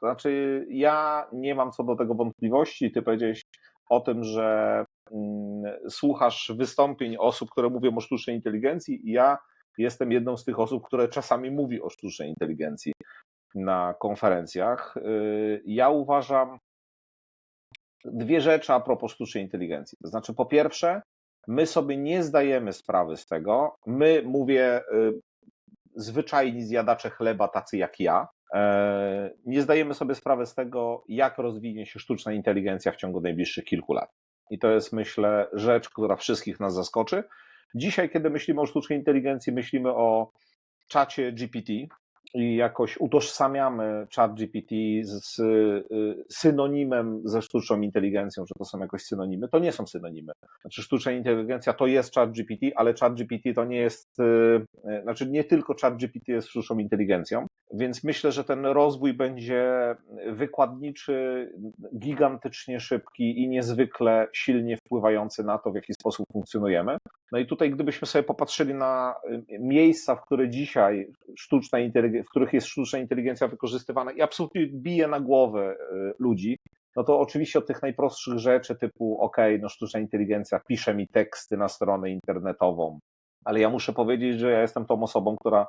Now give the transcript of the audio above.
To znaczy, ja nie mam co do tego wątpliwości. Ty powiedziałeś o tym, że mm, słuchasz wystąpień osób, które mówią o sztucznej inteligencji, i ja jestem jedną z tych osób, które czasami mówi o sztucznej inteligencji na konferencjach. Y, Ja uważam dwie rzeczy a propos sztucznej inteligencji. To znaczy, po pierwsze, my sobie nie zdajemy sprawy z tego, my mówię, y, zwyczajni zjadacze chleba, tacy jak ja, nie zdajemy sobie sprawy z tego, jak rozwinie się sztuczna inteligencja w ciągu najbliższych kilku lat. I to jest, myślę, rzecz, która wszystkich nas zaskoczy. Dzisiaj, kiedy myślimy o sztucznej inteligencji, myślimy o czacie GPT i jakoś utożsamiamy chat GPT z y, synonimem ze sztuczną inteligencją, że to są jakoś synonimy. To nie są synonimy. Znaczy, sztuczna inteligencja to jest chat GPT, ale chat GPT to nie jest, y, znaczy nie tylko chat GPT jest sztuczną inteligencją, więc myślę, że ten rozwój będzie wykładniczy, gigantycznie szybki i niezwykle silnie wpływający na to, w jaki sposób funkcjonujemy. No i tutaj, gdybyśmy sobie popatrzyli na y, miejsca, w które dzisiaj sztuczna w których jest sztuczna inteligencja wykorzystywana i absolutnie bije na głowę y, ludzi, no to oczywiście od tych najprostszych rzeczy typu, ok, no sztuczna inteligencja pisze mi teksty na stronę internetową, ale ja muszę powiedzieć, że ja jestem tą osobą, która